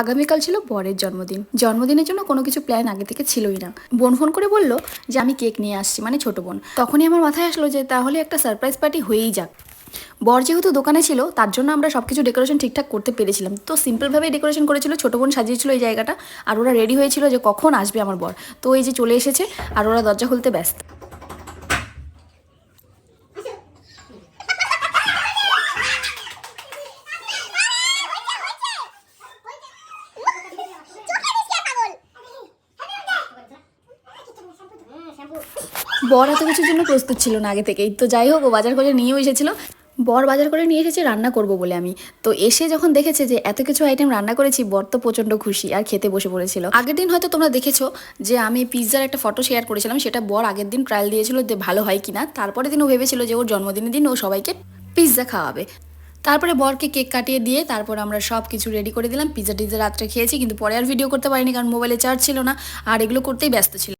আগামীকাল ছিল বরের জন্মদিন। জন্মদিনের জন্য কোনো কিছু প্ল্যান আগে থেকে ছিলই না। বোন ফোন করে বলল যে, আমি কেক নিয়ে আসছি মানে ছোট বোন। তখনই আমার মাথায় আসলো যে, তাহলে একটা সারপ্রাইজ পার্টি হয়েই যাক। বর যেহেতু দোকানে ছিল, তার জন্য আমরা সব কিছু ডেকোরেশন ঠিকঠাক করতে পেরেছিলাম। তো সিম্পলভাবেই ডেকোরেশন করেছিল, ছোট বোন সাজিয়েছিল এই জায়গাটা, আর ওরা রেডি হয়েছিল যে, কখন আসবে আমার বর? তো এই যে চলে এসেছে, আর ওরা দরজা খুলতে ব্যস্ত। বর এত কিছুর জন্য প্রস্তুত ছিল না আগে থেকেই। তো যাই হোক, ও বাজার করে নিয়েও এসেছিল। বর বাজার করে নিয়ে এসেছে, রান্না করব বলে আমি। তো এসে যখন দেখেছে যে এত কিছু আইটেম রান্না করেছি, বর তো প্রচণ্ড খুশি আর খেতে বসে পড়েছিল। আগের দিন হয়তো তোমরা দেখেছ যে আমি পিৎজার একটা ফটো শেয়ার করেছিলাম, সেটা বর আগের দিন ট্রায়াল দিয়েছিল যে ভালো হয় কিনা। তারপরে দিন ও ভেবেছিল যে ওর জন্মদিনের দিন ও সবাইকে পিৎজা খাওয়াবে। তারপরে বরকে কেক কাটিয়ে দিয়ে তারপর আমরা সব কিছু রেডি করে দিলাম। পিৎজা টিজা রাত্রে খেয়েছি, কিন্তু পরে আর ভিডিও করতে পারিনি কারণ মোবাইলে চার্জ ছিল না। আর এগুলো করতেই ব্যস্ত ছিল।